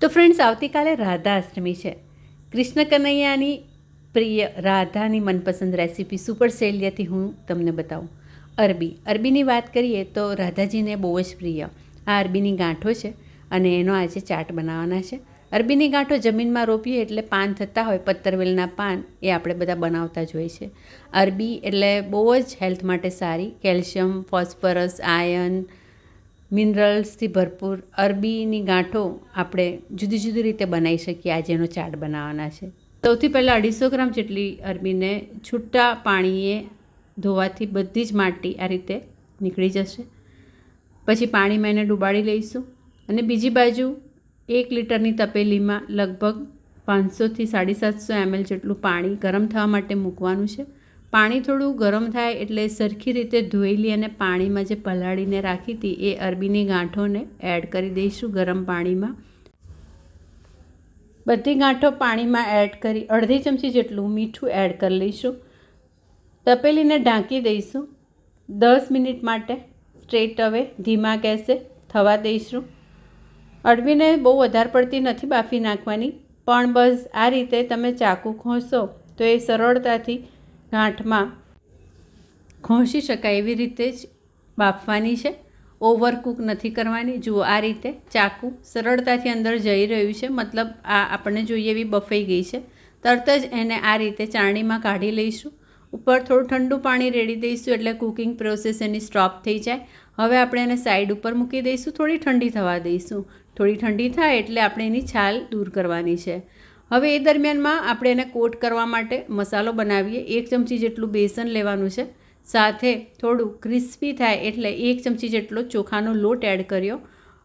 તો ફ્રેન્ડ્સ આવતીકાલે રાધા અષ્ટમી છે. કૃષ્ણ કનૈયાની પ્રિય રાધાની મનપસંદ રેસીપી સુપર શૈલ્યથી હું તમને બતાવું. અરબી. અરબીની વાત કરીએ તો રાધાજીને બહુ જ પ્રિય. આ અરબીની ગાંઠો છે અને એનો આજે ચાટ બનાવવાના છે. અરબીની ગાંઠો જમીનમાં રોપીએ એટલે પાન થતા હોય, પત્તરવેલના પાન એ આપણે બધા બનાવતા જ હોય છે. અરબી એટલે બહુ જ હેલ્થ માટે સારી. કેલ્શિયમ, ફોસ્ફરસ આયર્ન મિનરલ્સથી ભરપૂર અરબીની ગાંઠો આપણે જુદી જુદી રીતે બનાવી શકીએ. આજે એનો ચાટ બનાવવાના છે. સૌથી પહેલાં અઢીસો ગ્રામ જેટલી અરબીને છૂટા પાણીએ ધોવાથી બધી જ માટી આ રીતે નીકળી જશે. પછી પાણીમાં એને ડુબાડી લઈશું. અને બીજી બાજુ એક લીટરની તપેલીમાં લગભગ પાંચસોથી સાડી સાતસો એમએલ જેટલું પાણી ગરમ થવા માટે મૂકવાનું છે. પાણી થોડું ગરમ થાય એટલે સરખી રીતે ધોયેલી અને પાણીમાં જે પલાળીને રાખી હતી એ અરબીની ગાંઠોને એડ કરી દઈશું ગરમ પાણીમાં. બધી ગાંઠો પાણીમાં એડ કરી અડધી ચમચી જેટલું મીઠું એડ કરી લઈશું. તપેલીને ઢાંકી દઈશું દસ મિનિટ માટે. સ્ટ્રેટ હવે ધીમા ગેસે થવા દઈશું. અડવીને બહુ વધારે પડતી નથી બાફી નાખવાની, પણ બસ આ રીતે તમે ચાકુ ખોંચશો તો એ સરળતાથી ગાંઠમાં ઘોંસી શકાય એવી રીતે જ બાફવાની છે. ઓવરકૂક નથી કરવાની. જુઓ, આ રીતે ચાકુ સરળતાથી અંદર જઈ રહ્યું છે. મતલબ આ આપણને જોઈએ એવી બફાઈ ગઈ છે. તરત જ એને આ રીતે ચાણીમાં કાઢી લઈશું. ઉપર થોડું ઠંડુ પાણી રેડી દઈશું એટલે કુકિંગ પ્રોસેસ એની સ્ટોપ થઈ જાય. હવે આપણે એને સાઈડ ઉપર મૂકી દઈશું. થોડી ઠંડી થવા દઈશું. થોડી ઠંડી થાય એટલે આપણે એની છાલ દૂર કરવાની છે. હવે એ દરમિયાનમાં આપણે એને કોટ કરવા માટે મસાલો બનાવીએ. એક ચમચી જેટલું બેસન લેવાનું છે. સાથે થોડું ક્રિસ્પી થાય એટલે એક ચમચી જેટલો ચોખાનો લોટ એડ કર્યો.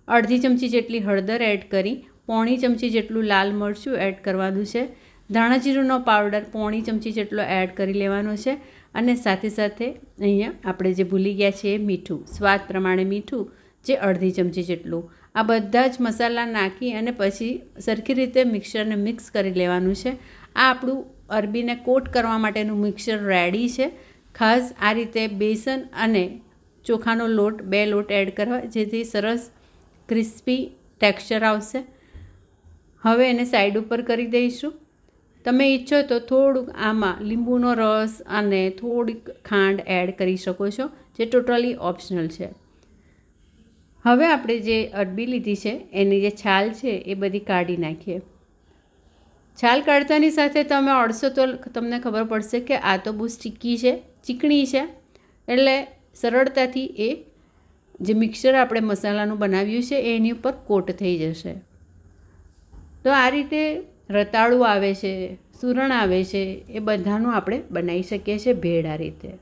અડધી ચમચી જેટલી હળદર એડ કરી. પોણી ચમચી જેટલું લાલ મરચું એડ કરવાનું છે. ધાણાજીરુંનો પાવડર પોણી ચમચી જેટલો એડ કરી લેવાનો છે. અને સાથે સાથે અહીંયા આપણે જે ભૂલી ગયા છીએ મીઠું. સ્વાદ પ્રમાણે મીઠું જે અડધી ચમચી જેટલું. આ બધા જ મસાલા નાખી અને પછી સરખી રીતે મિક્સરને મિક્સ કરી લેવાનું છે. આ આપણું અરબીને કોટ કરવા માટેનું મિક્સર રેડી છે. ખાસ આ રીતે બેસન અને ચોખાનો લોટ, બે લોટ એડ કરવા જેથી સરસ ક્રિસ્પી ટેક્સચર આવશે. હવે એને સાઈડ ઉપર કરી દઈશું. તમે ઈચ્છો તો થોડુંક આમાં લીંબુનો રસ અને થોડીક ખાંડ એડ કરી શકો છો, જે ટોટલી ઓપ્શનલ છે. હવે આપણે જે અડબી લીધી છે, એની જે છાલ છે, એ બધી કાઢી નાખીએ. છાલ કાઢતાની સાથે તમે અડશો તો તમને ખબર પડશે કે આ તો બહુ સ્ટીકી છે, ચીકણી છે. એટલે સરળતાથી એ જે મિક્સર આપણે મસાલાનું બનાવ્યું છે, એની ઉપર કોટ થઈ જશે. તો આ રીતે રતાળું આવે છે, સુરણ આવે છે, એ બધાનું આપણે બનાવી શકીએ છીએ ભેળ આ રીતે.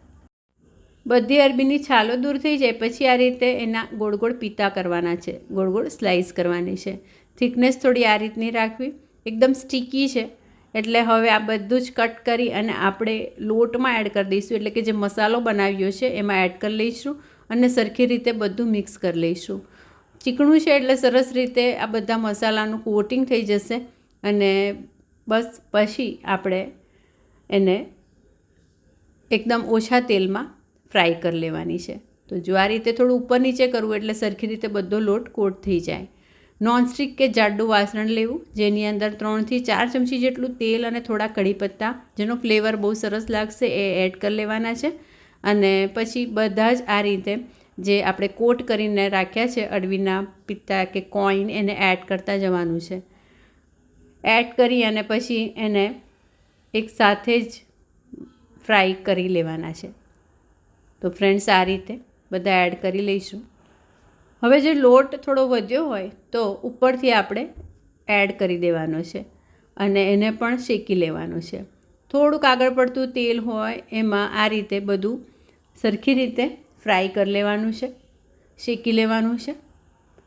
બધી અરબીની છાલો દૂર થઈ જાય, પછી આ રીતે એના ગોળ ગોળ પીતા કરવાના છે. ગોળ ગોળ સ્લાઈસ કરવાની છે. થિકનેસ થોડી આ રીતની રાખવી. એકદમ સ્ટીકી છે. એટલે હવે આ બધું જ કટ કરી અને આપણે લોટમાં એડ કરી દઈશું. એટલે કે જે મસાલો બનાવ્યો છે, એમાં એડ કરી લઈશું અને સરખી રીતે બધું મિક્સ કરી લઈશું. ચીકણું છે એટલે સરસ રીતે આ બધા મસાલાનું કોટિંગ થઈ જશે અને બસ પછી આપણે એને એકદમ ઓછા તેલમાં ફ્રાય કરી લેવાની છે. તો જો આ રીતે થોડું ઉપર નીચે કરવું એટલે સરખી રીતે બધો લોટ કોટ થઈ જાય. નોનસ્ટિક કે જાડું વાસણ લેવું, જેની અંદર ત્રણથી ચાર ચમચી જેટલું તેલ અને થોડા કઢી પત્તા જેનો ફ્લેવર બહુ સરસ લાગશે એ એડ કરી લેવાના છે. અને પછી બધા જ આ રીતે જે આપણે કોટ કરીને રાખ્યા છે અડવીના પિત્તા કે કોઈન, એને એડ કરતા જવાનું છે. એડ કરી અને પછી એને એક સાથે જ ફ્રાય કરી લેવાના છે. તો ફ્રેન્ડ્સ આ રીતે બધા એડ કરી લઈશું. હવે જે લોટ થોડો વધ્યો હોય તો ઉપરથી આપણે એડ કરી દેવાનો છે અને એને પણ શેકી લેવાનું છે. થોડુંક આગળ પડતું તેલ હોય એમાં આ રીતે બધું સરખી રીતે ફ્રાય કરી લેવાનું છે, શેકી લેવાનું છે.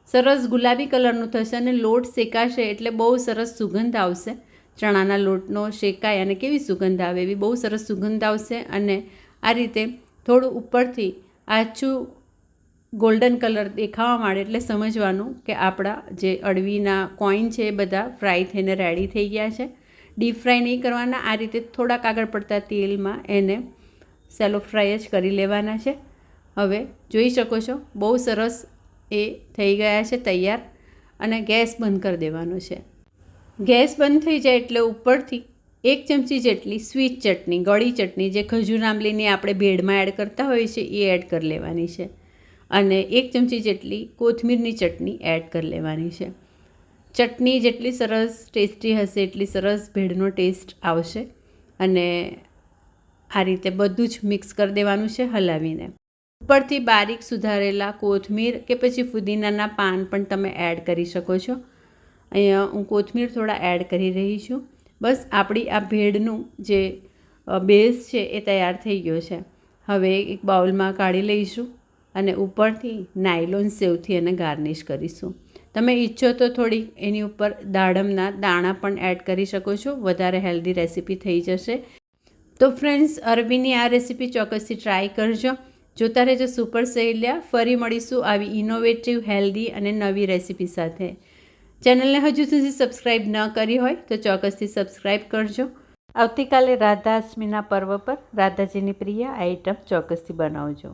સરસ ગુલાબી કલરનું થશે અને લોટ શેકાશે એટલે બહુ સરસ સુગંધ આવશે. ચણાના લોટનો શેકાય અને કેવી સુગંધ આવે એવી બહુ સરસ સુગંધ આવશે અને આ રીતે થોડું ઉપરથી આછું ગોલ્ડન કલર દેખાવા માંડે એટલે સમજવાનું કે આપણા જે અળવીના કોઈન છે એ બધા ફ્રાય થઈને રેડી થઈ ગયા છે. ડીપ ફ્રાય નહીં કરવાના, આ રીતે થોડાક આગળ પડતા તેલમાં એને સેલો ફ્રાય જ કરી લેવાના છે. હવે જોઈ શકો છો, બહુ સરસ એ થઈ ગયા છે તૈયાર અને ગેસ બંધ કરી દેવાનો છે. ગેસ બંધ થઈ જાય એટલે ઉપરથી એક ચમચી જેટલી સ્વીટ ચટણી, ગળી ચટણી જે ખજૂર આંબલીની આપણે ભેળમાં એડ કરતા હોઈએ છીએ, એ એડ કરી લેવાની છે. અને એક ચમચી જેટલી કોથમીરની ચટણી એડ કરી લેવાની છે. ચટણી જેટલી સરસ ટેસ્ટી હશે, એટલી સરસ ભેળનો ટેસ્ટ આવશે. અને આ રીતે બધું જ મિક્સ કરી દેવાનું છે હલાવીને. ઉપરથી બારીક સુધારેલા કોથમીર કે પછી ફુદીનાના પાન પણ તમે એડ કરી શકો છો. અહીંયા હું કોથમીર થોડા એડ કરી રહી છું. બસ આપણી આ ભેળનું જે બેઝ છે એ તૈયાર થઈ ગયો છે. હવે એક બાઉલમાં કાઢી લઈશું અને ઉપરથી નાયલોન સેવથી એને ગાર્નિશ કરીશું. તમે ઈચ્છો તો થોડી એની ઉપર દાડમના દાણા પણ એડ કરી શકો છો, વધારે હેલ્ધી રેસીપી થઈ જશે. તો ફ્રેન્ડ્સ અરબીની આ રેસીપી ચોક્કસથી ટ્રાય કરજો. જોતા રહેજો સુપર સહેલ્યા ફરી મળીશું આવી ઇનોવેટિવ હેલ્ધી અને નવી રેસીપી સાથે. ચેનલને હજુ સુધી સબસ્ક્રાઈબ ન કરી હોય તો ચોક્કસથી સબસ્ક્રાઈબ કરજો. આવતીકાલે રાધાષ્ટમીના પર્વ પર રાધાજીની પ્રિય આઈટમ ચોક્કસથી બનાવજો.